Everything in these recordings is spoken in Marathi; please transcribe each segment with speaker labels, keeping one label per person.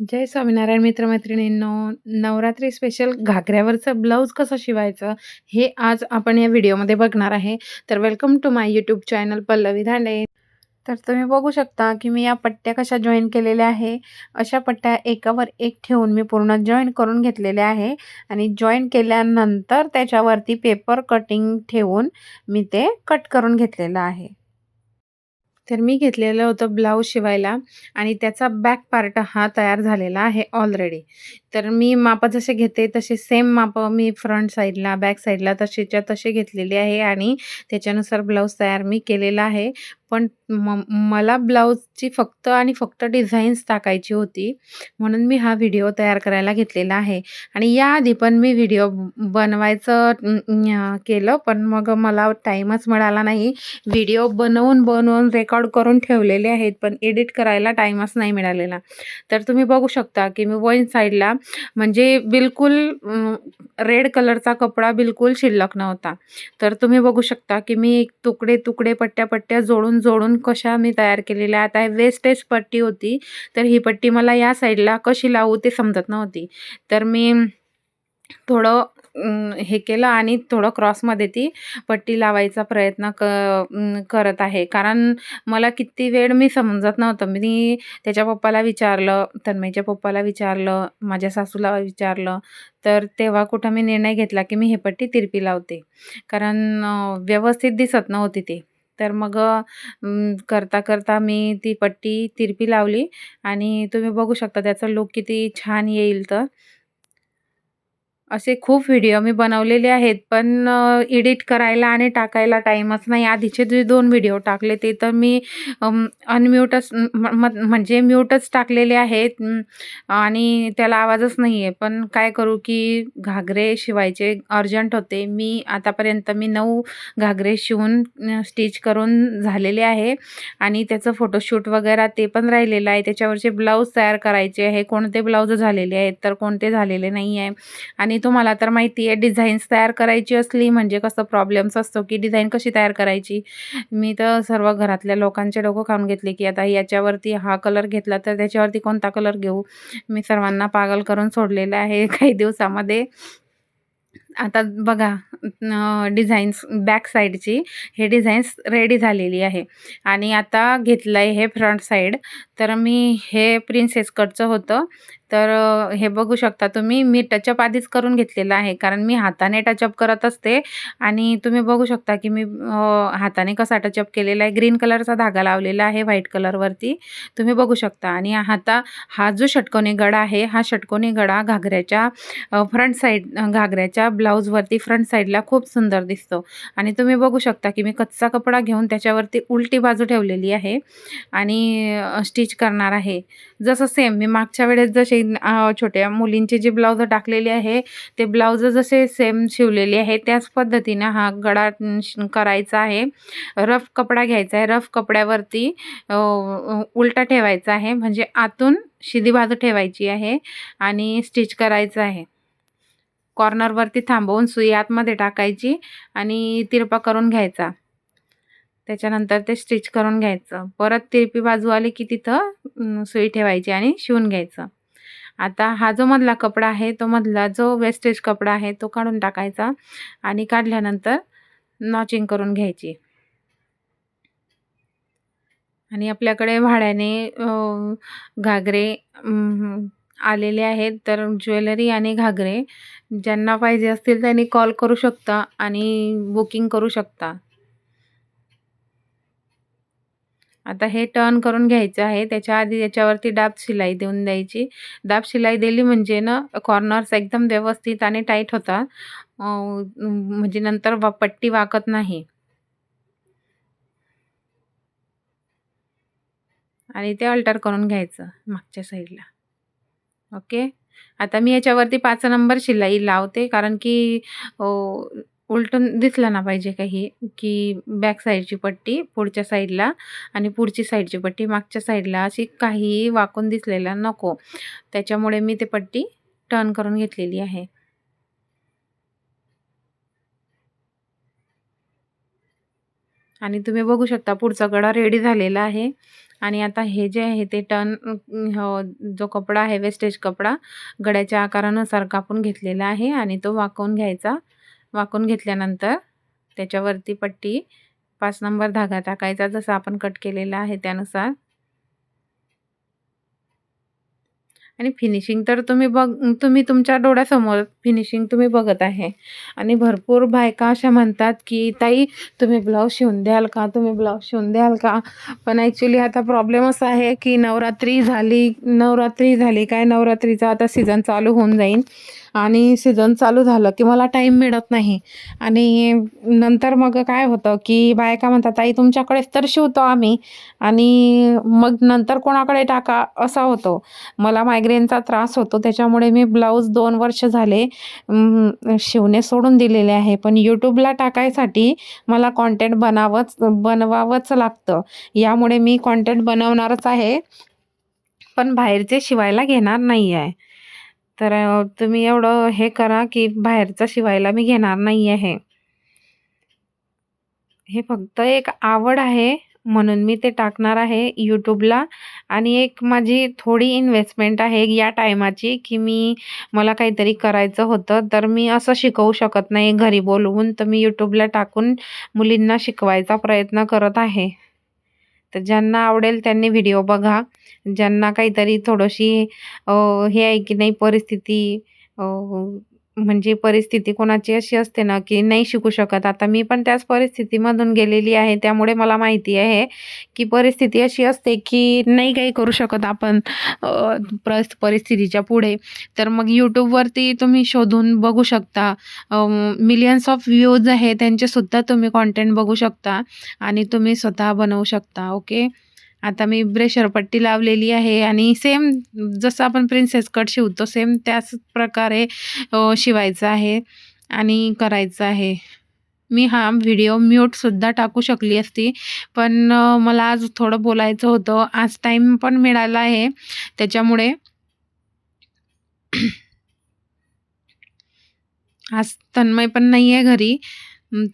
Speaker 1: जय स्वामीनारायण मित्रमैत्रिणींनो नवरात्री स्पेशल घागऱ्यावरचं ब्लाऊज कसं शिवायचं हे आज आपण या व्हिडिओमध्ये बघणार आहे. तर welcome to my YouTube channel Pallavi Dhande. तर तुम्ही बघू शकता की मी या पट्ट्या कशा जॉईन केलेल्या आहे. अशा पट्ट्या एकावर एक ठेवून मी पूर्ण जॉईन करून घेतलेल्या आहे. आणि जॉईन केल्यानंतर त्याच्यावरती पेपर कटिंग ठेवून मी ते कट करून घेतलेलं आहे. तर मी घेतलेलं होतं ब्लाऊज शिवायला आणि त्याचा बॅक पार्ट हा तयार झालेला आहे ऑलरेडी तर मी मापं जसे घेते तसे सेम मापं मी फ्रंट साईडला बॅक साईडला तसेच्या तसे घेतलेले आहे आणि त्याच्यानुसार ब्लाऊज तयार मी केलेला आहे. पण म मला ब्लाऊजची फक्त आणि फक्त डिझाईन्स टाकायची होती म्हणून मी हा व्हिडिओ तयार करायला घेतलेला आहे. आणि याआधी पण मी व्हिडिओ बनवायचं केलं पण मग मला टाईमच मिळाला नाही. व्हिडिओ बनवून बनवून रेकॉर्ड करून ठेवलेले आहेत पण एडिट करायला टाईमच नाही मिळालेला. तर तुम्ही बघू शकता की मी वन साईडला म्हणजे बिलकुल रेड कलरचा कपडा बिलकुल शिल्लक नव्हता. तर तुम्ही बघू शकता की मी तुकडे तुकडे पट्ट्या पट्ट्या जोडून जोडून कशा मी तयार केलेल्या आता हे वेस्टेज पट्टी होती तर ही पट्टी मला या साईडला कशी लावू ते समजत नव्हती. तर मी थोडं हे केलं आणि थोडं क्रॉसमध्ये ती पट्टी लावायचा प्रयत्न क करत आहे. कारण मला किती वेळ मी समजत नव्हतं. मी त्याच्या पप्पाला विचारलं तन्मयच्या पप्पाला विचारलं माझ्या सासूला विचारलं. तर तेव्हा कुठं मी निर्णय घेतला की मी हे पट्टी तिरपी लावते. कारण व्यवस्थित दिसत नव्हती ती. तर मग करता करता मी ती पट्टी तिरपी लावली. आणि तुम्ही बघू शकता त्याचा लुक किती छान येईल तर. असे खूप व्हिडिओ मी बनवलेले आहेत पण एडिट करायला आणि टाकायला टाईमच नाही. आधीचे जे दोन व्हिडिओ टाकले ते तर मी अनम्यूटच म्हणजे म्यूटच टाकलेले आहेत आणि त्याला आवाजच नाही आहे पण काय करू की घागरे शिवायचे अर्जंट होते. मी आतापर्यंत मी नऊ घागरे शिवून स्टिच करून झालेले आहे. आणि त्याचं फोटोशूट वगैरे ते पण राहिलेलं आहे. त्याच्यावरचे ब्लाऊज तयार करायचे आहे. कोणते ब्लाऊज झालेले आहेत तर कोणते झालेले नाही आहे आणि तुम्हाला तर माहिती आहे डिझाईन्स तयार करायची असली म्हणजे कसं प्रॉब्लेम्स असतो की डिझाईन कशी तयार करायची? मी तर सर्व घरातल्या लोकांचे डोकं खाऊन घेतले की आता याच्यावरती हा कलर घेतला तर त्याच्यावरती कोणता कलर घेऊ? मी सर्वांना पागल करून सोडलेलं आहे काही दिवसामध्ये. आता बघा डिझाईन्स बॅक साईडची हे डिझाईन्स रेडी झालेली आहे. आणि आता घेतलं आहे हे फ्रंट साईड. तर मी हे प्रिन्सेस कटचं होतं. तर हे बघू शकता तुम्ही मी टचअप आधीच करून घेतलेलं आहे. कारण मी हाताने टचअप करत असते. आणि तुम्ही बघू शकता की मी हाताने कसा टचअप केलेला आहे. ग्रीन कलरचा धागा लावलेला आहे व्हाईट कलरवरती. तुम्ही बघू शकता. आणि हाता हा जो षटकोनी गडा आहे हा षटकोनी गडा घागऱ्याच्या फ्रंट साईड घागऱ्याच्या ब्लाऊजवरती फ्रंट साईडला खूप सुंदर दिसतो. आणि तुम्ही बघू शकता की मी कच्चा कपडा घेऊन त्याच्यावरती उलटी बाजू ठेवलेली आहे आणि स्टिच करणार आहे. जसं सेम मी मागच्या वेळेस जसे छोट्या मुलींचे जे ब्लाऊज टाकलेले आहे ते ब्लाऊज जसे सेम शिवलेले आहे त्याच पद्धतीनं हा गडा करायचा आहे. रफ कपडा घ्यायचा आहे. रफ कपड्यावरती उलटा ठेवायचा आहे. म्हणजे आतून शिदी बाजू ठेवायची आहे आणि स्टिच करायचं आहे. कॉर्नरवरती थांबवून सुई आतमध्ये टाकायची आणि तिरपा करून घ्यायचा. त्याच्यानंतर ते स्टिच करून घ्यायचं. परत तिरपी बाजू आली की तिथं सुई ठेवायची आणि शिवून घ्यायचं. आता हा जो मधला कपडा आहे तो मधला जो वेस्टेज कपडा आहे तो काढून टाकायचा आणि काढल्यानंतर नॉचिंग करून घ्यायची. आणि आपल्याकडे भाड्याने घागरे आलेले आहेत. तर ज्वेलरी आणि घागरे ज्यांना पाहिजे असतील त्यांनी कॉल करू शकता आणि बुकिंग करू शकता. आता हे टर्न करून घ्यायचं आहे. त्याच्या आधी याच्यावरती डाब शिलाई देऊन द्यायची. डाब शिलाई दिली म्हणजे ना कॉर्नर्स एकदम व्यवस्थित आणि टाईट होतात म्हणजे नंतर वा पट्टी वाकत नाही. आणि ते अल्टर करून घ्यायचं मागच्या साईडला ओके. आता मी याच्यावरती पाच नंबर शिलाई लावते कारण की उलटून दिसलं ना पाहिजे काही की बॅक साईडची पट्टी पुढच्या साईडला आणि पुढची साईडची पट्टी मागच्या साईडला अशी काही वाकून दिसलेला नको. त्याच्यामुळे मी ते पट्टी टर्न करून घेतलेली आहे. आणि तुम्ही बघू शकता पुढचा गडा रेडी झालेला आहे. आणि आता हे जे आहे ते टर्न हो, जो कपडा आहे वेस्टेज कपडा गड्याच्या आकारानुसार कापून घेतलेला आहे आणि तो वाकवून घ्यायचा. वाकून घेतल्यानंतर त्याच्यावरती पट्टी पाच नंबर धागा टाकायचा जसा आपण कट केलेला आहे त्यानुसार. आणि फिनिशिंग तर तुम्ही बघ तुम्ही तुमच्या डोळ्यासमोर फिनिशिंग तुम्ही बघत आहे. आणि भरपूर बायका अशा म्हणतात की ताई तुम्ही ब्लाऊज शिवून द्याल का? तुम्ही ब्लाऊज शिवून द्याल का? पण ॲक्च्युली आता प्रॉब्लेम असा आहे की नवरात्री झाली नवरात्री झाली काय? नवरात्रीचा आता सीझन चालू होऊन जाईल आणि सीझन चालू झालं की मला टाईम मिळत नाही. आणि नंतर मग काय होतं की बायका म्हणतात ताई तुमच्याकडेच तर शिवतो आम्ही. आणि मग नंतर कोणाकडे टाका असा होतो. मला मायग्रेनचा त्रास होतो त्याच्यामुळे मी ब्लाऊज दोन वर्ष झाले शिवणे सोडून दिलेले आहे. पण यूट्यूबला टाकायसाठी मला कॉन्टेंट बनावंच बनवावंच लागतं. यामुळे मी कॉन्टेंट बनवणारच आहे. पण बाहेरचे शिवायला घेणार नाही आहे तर तुम्ही एवढं हे करा की बाहेरचं शिवायला मी घेणार नाही आहे हे फक्त एक आवड आहे म्हणून मी ते टाकणार आहे यूट्यूबला आणि एक माझी थोडी इन्व्हेस्टमेंट आहे या टायमाची की मी मला काहीतरी करायचं होतं तर मी असं शिकवू शकत नाही घरी बोलवून. तर मी यूट्यूबला टाकून मुलींना शिकवायचा प्रयत्न करत आहे. तर ज्यांना आवडेल त्यांनी व्हिडिओ बघा. ज्यांना काहीतरी थोडीशी हे आहे की नाही परिस्थिती म्हणजे परिस्थिती कोणाची अशी असते ना की नाही शिकू शकत. आता मी पण त्याच परिस्थितीमधून गेलेली आहे त्यामुळे मला माहिती आहे की परिस्थिती अशी असते की नाही काही करू शकत आपण प्रस परिस्थितीच्या पुढे. तर मग यूट्यूबवरती तुम्ही शोधून बघू शकता. मिलियन्स ऑफ व्ह्यूज आहे त्यांचेसुद्धा तुम्ही कॉन्टेंट बघू शकता आणि तुम्ही स्वतः बनवू शकता ओके आता मी ब्रेशर पट्टी लावलेली आहे आणि सेम जसं आपण प्रिन्सेस कट शिवतो सेम त्याच प्रकारे शिवायचं आहे आणि करायचं आहे. मी हा व्हिडिओ म्यूटसुद्धा टाकू शकली असती पण मला आज थोडं बोलायचं होतं. आज टाईम पण मिळाला आहे. त्याच्यामुळे आज तन्मय पण नाही आहे घरी.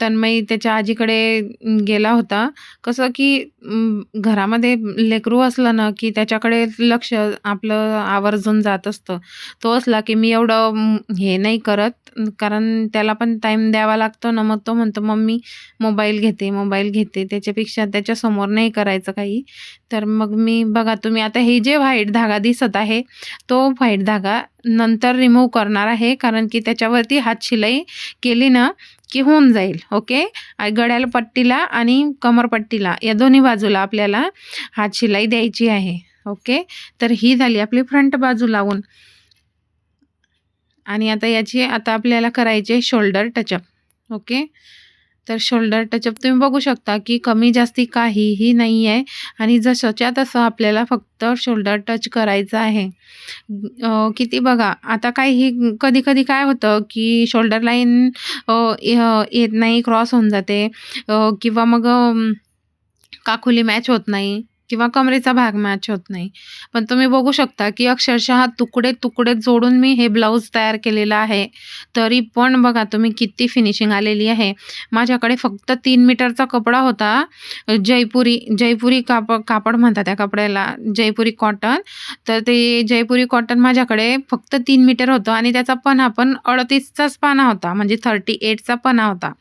Speaker 1: तन्मय त्याच्या आजीकडे गेला होता. कसं की घरामध्ये लेकरू असलं ना की त्याच्याकडे लक्ष आपलं आवर्जून जात असतं. तो असला की मी एवढं हे नाही करत. कारण त्याला पण टाईम द्यावा लागतो ना मग तो म्हणतो मम्मी मोबाईल घेते मोबाईल घेते. त्याच्यापेक्षा त्याच्यासमोर नाही करायचं काही. तर मग मी बघा तुम्ही आता हे जे व्हाईट धागा दिसत आहे तो व्हाईट धागा नंतर रिमूव्ह करणार आहे. कारण की त्याच्यावरती हात शिलाई केली ना की होऊन जाईल ओके? गड्याला पट्टीला आणि कमरपट्टीला या दोन्ही बाजूला आपल्याला हात शिलाई द्यायची आहे ओके? तर ही झाली आपली फ्रंट बाजू लावून. आणि आता याची आता आपल्याला करायचे शोल्डर टचअप ओके? तर शोल्डर टचअप तुम्ही बघू शकता की कमी जास्ती काहीही नाही आहे आणि जसंच्या तसं आपल्याला फक्त शोल्डर टच करायचं आहे. किती बघा आता काही कधी कधी काय होतं की शोल्डर लाईन येत नाही क्रॉस होऊन जाते. किंवा मग काखुली मॅच होत नाही. किंवा कमरेचा भाग मॅच होत नाही. पण तुम्ही बघू शकता की अक्षरशः तुकडे तुकडे जोडून मी हे ब्लाऊज तयार केलेलं आहे. तरी पण बघा तुम्ही किती फिनिशिंग आलेली आहे. माझ्याकडे फक्त तीन मीटरचा कपडा होता. जयपुरी जयपुरी काप कापड म्हणतात त्या कपड्याला जयपुरी कॉटन तर ते जयपुरी कॉटन माझ्याकडे फक्त तीन मीटर होतं आणि त्याचा पन्हा पण अडतीसचाच पाना होता म्हणजे थर्टी एटचा पन्हा होता.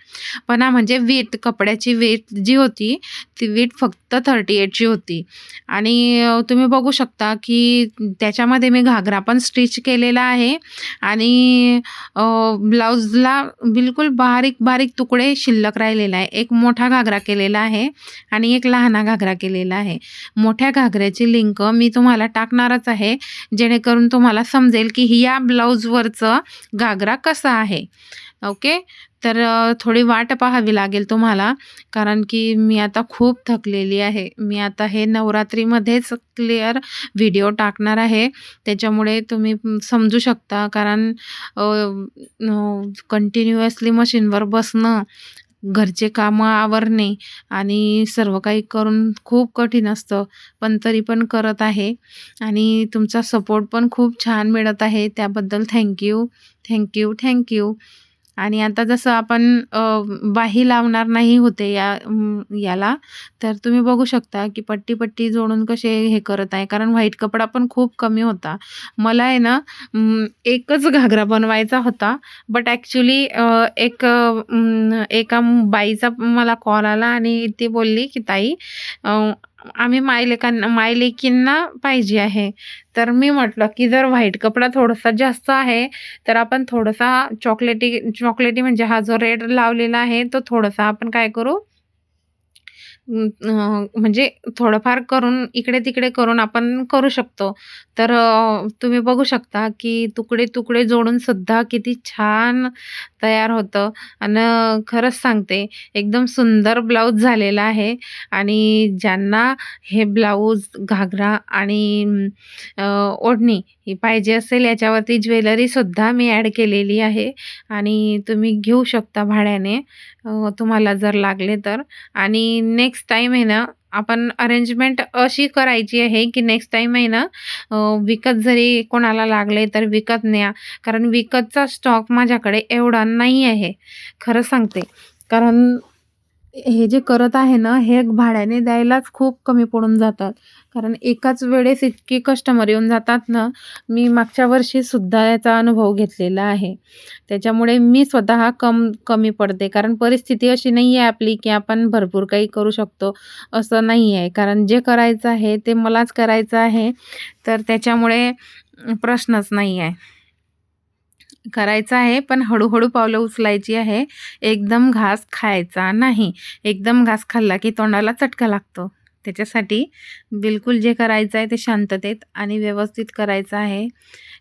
Speaker 1: पन्हा म्हणजे वेट कपड्याची वेट जी होती ती वेट फक्त थर्टी एटची होती. आणि तुम्ही बघू शकता की त्याच्यामध्ये मी घागरा पण स्टिच केलेला आहे आणि ब्लाऊजला बिलकुल बारीक बारीक तुकडे शिल्लक राहिलेला आहे. एक मोठा घागरा केलेला आहे आणि एक लहाना घागरा केलेला आहे. मोठ्या घागऱ्याची लिंक मी तुम्हाला टाकणारच आहे जेणेकरून तुम्हाला समजेल की या ब्लाऊजवरचं घागरा कसा आहे. ओके तर थोडी वाट पाहावी लागेल तुम्हाला कारण की मी आता खूप थकलेली आहे. मी आता हे नवरात्रीमध्येच क्लिअर व्हिडिओ टाकणार आहे. त्याच्यामुळे तुम्ही समजू शकता कारण कंटिन्युअसली मशीनवर बसणं घरचे कामं आवरणे आणि सर्व काही करून खूप कठीण असतं. पण तरी पण करत आहे आणि तुमचा सपोर्ट पण खूप छान मिळत आहे. त्याबद्दल थँक्यू थँक्यू थँक्यू आणि आता जसं आपण बाही लावणार नाही होते या याला तर तुम्ही बघू शकता की पट्टी पट्टी जोडून कसे हे करत आहे. कारण व्हाईट कपडा पण खूप कमी होता. मला आहे ना एकच घागरा बनवायचा होता. बट ॲक्च्युली एक एका बाईचा मला कॉल आला आणि ती बोलली की ताई आम्ही मायलेकांना मायलेकींना पाहिजे आहे. तर मी म्हटलं की जर व्हाईट कपडा थोडासा जास्त आहे तर आपण थोडासा चॉकलेटी चॉकलेटी म्हणजे हा जो रेड लावलेला आहे तो थोडासा आपण काय करू? म्हणजे थोडंफार करून इकडे तिकडे करून आपण करू शकतो. तर तुम्ही बघू शकता की तुकडे तुकडे जोडून सुद्धा किती छान तयार होतं. आणि खरंच सांगते एकदम सुंदर ब्लाऊज झालेला आहे. आणि ज्यांना हे ब्लाऊज घागरा आणि ओढणी ही पाहिजे असेल याच्यावरती ज्वेलरीसुद्धा मी ॲड केलेली आहे. आणि तुम्ही घेऊ शकता भाड्याने तुम्हाला जर लागले तर. आणि नेक्स्ट टाईम आहे ना आपण अरेंजमेंट अशी करायची आहे की नेक्स्ट टाईम आहे ना विकत जरी कोणाला लागले तर विकत न्या. कारण विकतचा स्टॉक माझ्याकडे एवढा नाही आहे. खरं सांगते. कारण हे जे करत आहे ना हे भाड्याने द्यायलाच खूप कमी पडून जातात. कारण एकाच वेळेस इतके कस्टमर येऊन जातात ना मी मागच्या वर्षीसुद्धा याचा अनुभव घेतलेला आहे. त्याच्यामुळे मी स्वतः कम कमी पडते. कारण परिस्थिती अशी नाही आहे आपली की आपण भरपूर काही करू शकतो. असं नाही आहे. कारण जे करायचं आहे ते मलाच करायचं आहे. तर त्याच्यामुळे प्रश्नच नाही आहे. करायचं आहे पण हळूहळू पावलं उचलायची आहे. एकदम घास खायचा नाही. एकदम घास खाल्ला की तोंडाला चटका लागतो. त्याच्यासाठी बिलकुल जे करायचं आहे ते शांततेत आणि व्यवस्थित करायचं आहे.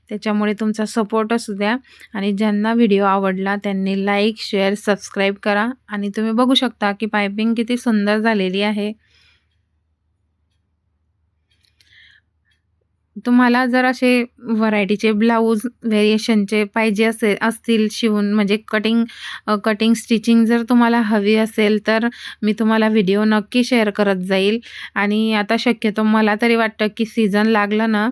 Speaker 1: त्याच्यामुळे तुमचा सपोर्ट असू द्या आणि ज्यांना व्हिडिओ आवडला त्यांनी लाईक शेअर सबस्क्राईब करा आणि तुम्ही बघू शकता की पायपिंग किती सुंदर झालेली आहे. तुम्हाला जर असे व्हरायटीचे ब्लाऊज व्हेरिएशनचे पाहिजे असे असतील शिवून म्हणजे कटिंग कटिंग स्टिचिंग जर तुम्हाला हवी असेल तर मी तुम्हाला व्हिडिओ नक्की शेअर करत जाईल. आणि आता शक्यतो मला तरी वाटतं की सीझन लागलं ना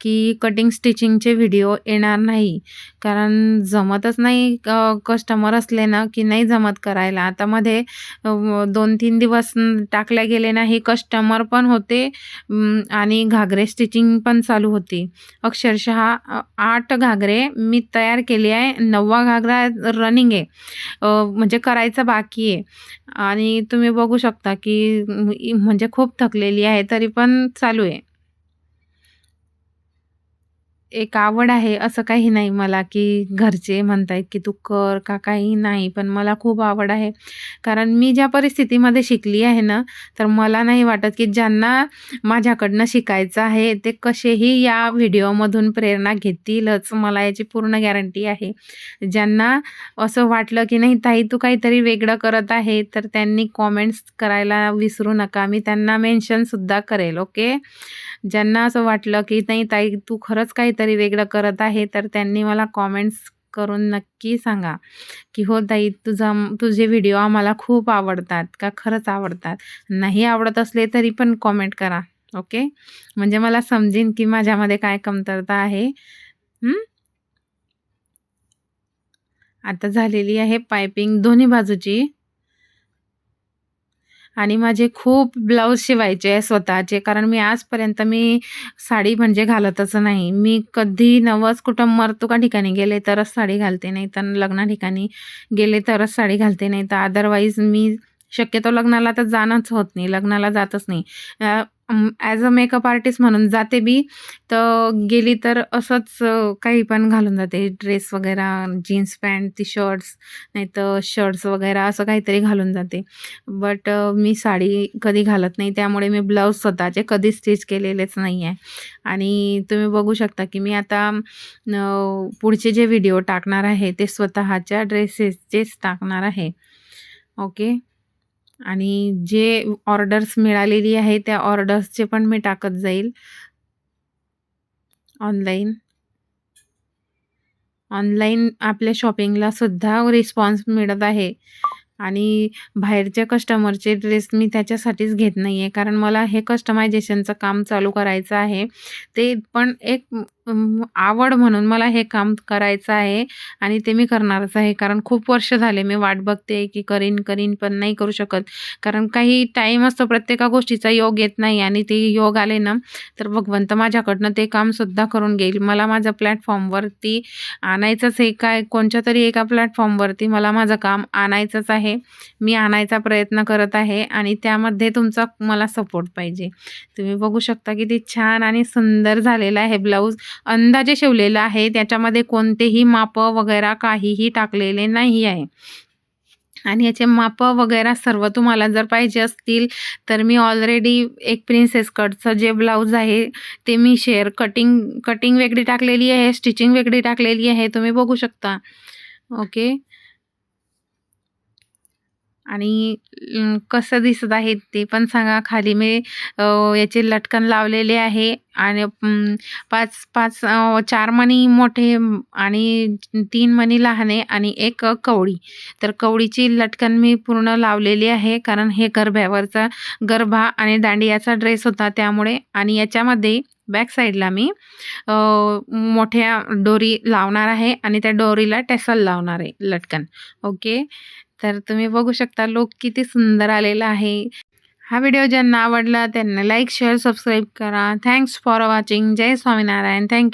Speaker 1: की कटिंग स्टिचिंगचे व्हिडिओ येणार नाही. कारण जमतच नाही कस्टमर असले ना की नाही जमत करायला. आता मध्ये दोन तीन दिवस टाकल्या गेले नाही कस्टमर पण होते आणि घागरे स्टिचिंग पण चालू होती. अक्षरशः आठ घागरे मी तयार केले आहे नववा घागरा रनिंग आहे. म्हणजे करायचा बाकी आहे. आणि तुम्ही बघू शकता की म्हणजे खूप थकलेली आहे तरी पण चालू आहे. एक आवड आहे असं काही नाही मला की घरचे म्हणतायत की तू कर का काही नाही. पण मला खूप आवड आहे. कारण मी ज्या परिस्थितीमध्ये शिकली आहे ना तर मला नाही वाटत की ज्यांना माझ्याकडनं शिकायचं आहे ते कसेही या व्हिडिओमधून प्रेरणा घेतीलच. मला याची पूर्ण गॅरंटी आहे. ज्यांना असं वाटलं की नाही ताई तू काहीतरी वेगळं करत आहे तर त्यांनी कॉमेंट्स करायला विसरू नका. मी त्यांना मेन्शनसुद्धा करेल. ओके? ज्यांना असं वाटलं की नाही ताई तू खरंच काहीतरी वेगळं करत आहे तर त्यांनी मला कॉमेंट्स करून नक्की सांगा की हो ताई तुझा तुझे व्हिडिओ आम्हाला खूप आवडतात का? खरंच आवडतात. नाही आवडत असले तरी पण कॉमेंट करा ओके म्हणजे मला समजेन की माझ्यामध्ये काय कमतरता आहे. आता झालेली आहे पायपिंग दोन्ही बाजूची. आणि माझे खूप ब्लाऊज शिवायचे आहे स्वतःचे कारण मी आजपर्यंत मी साडी म्हणजे घालतच नाही. मी कधी नवस कुटुंब मरतुका ठिकाणी गेले तरच साडी घालते नाही तर लग्ना ठिकाणी गेले तरच साडी घालते नाही तर अदरवाईज मी शक्यतो लग्नाला तर जाणंच होत नाही लग्नाला जातच नाही. ॲज अ मेकअप आर्टिस्ट म्हणून जाते बी तर गेली तर असंच काही पण घालून जाते. ड्रेस वगैरे जीन्स पॅन्ट टी शर्ट्स नाही तर शर्ट्स वगैरे असं काहीतरी घालून जाते. बट मी साडी कधी घालत नाही त्यामुळे मी ब्लाऊज स्वतःचे कधी स्टिच केलेलेच नाही आहे आणि तुम्ही बघू शकता की मी आता पुढचे जे व्हिडिओ टाकणार आहे ते स्वतःच्या ड्रेसेसचेच टाकणार आहे. ओके आणि जे ऑर्डर्स मिळालेली आहे त्या ऑर्डर्सचे पण मी टाकत जाईल. ऑनलाईन ऑनलाईन आपल्या शॉपिंगला सुद्धा रिस्पॉन्स मिळत आहे. आणि बाहेरच्या कस्टमरचे ड्रेस मी त्याच्यासाठीच घेत नाही आहे कारण मला हे कस्टमायझेशनचं काम चालू करायचं आहे. ते पण एक आवड म्हणून मला हे काम करायचं आहे आणि ते मी करणारच आहे. कारण खूप वर्ष झाले मी वाट बघते की करीन करीन पण नाही करू शकत. कारण काही टाईम असतो प्रत्येका गोष्टीचा योग येत नाही आणि ते योग आले ना तर भगवंत माझ्याकडनं ते कामसुद्धा करून घेईल. मला माझ्या प्लॅटफॉर्मवरती आणायचंच आहे. काय कोणत्या तरी एका प्लॅटफॉर्मवरती मला माझं काम आणायचंच आहे. मी आणायचा प्रयत्न करत आहे आणि त्यामध्ये तुमचा मला सपोर्ट पाहिजे. तुम्ही बघू शकता किती छान आणि सुंदर झालेला आहे ब्लाऊज अंदाजे शिवलेला आहे. त्याच्यामध्ये कोणतेही मापं वगैरे काहीही टाकलेले नाही आहे. आणि याचे मापं वगैरे सर्व तुम्हाला जर पाहिजे असतील तर मी ऑलरेडी एक प्रिन्सेस कटचं जे ब्लाऊज आहे ते मी शेअर कटिंग कटिंग वेगळी टाकलेली आहे स्टिचिंग वेगळी टाकलेली आहे. तुम्ही बघू शकता. ओके आणि कसं दिसत आहे ते पण सांगा. खाली मी याचे लटकन लावलेले आहे आणि पाच पाच चार मणी मोठे आणि तीन मणी लहान आहे आणि एक कवळी तर कवडीची लटकन मी पूर्ण लावलेली आहे कारण हे गरभ्यावरचा गरबा आणि दांडियाचा ड्रेस होता त्यामुळे आणि याच्यामध्ये बॅक साईडला मी मोठ्या डोरी लावणार आहे आणि त्या डोरीला टेसल लावणार आहे लटकन. ओके? तर तुम्ही बघू शकता लोक किती सुंदर आलेला आहे. हा व्हिडिओ ज्यांना आवडला त्यांना लाईक शेअर सबस्क्राईब करा. थँक्स फॉर वॉचिंग जय स्वामीनारायण. Thank you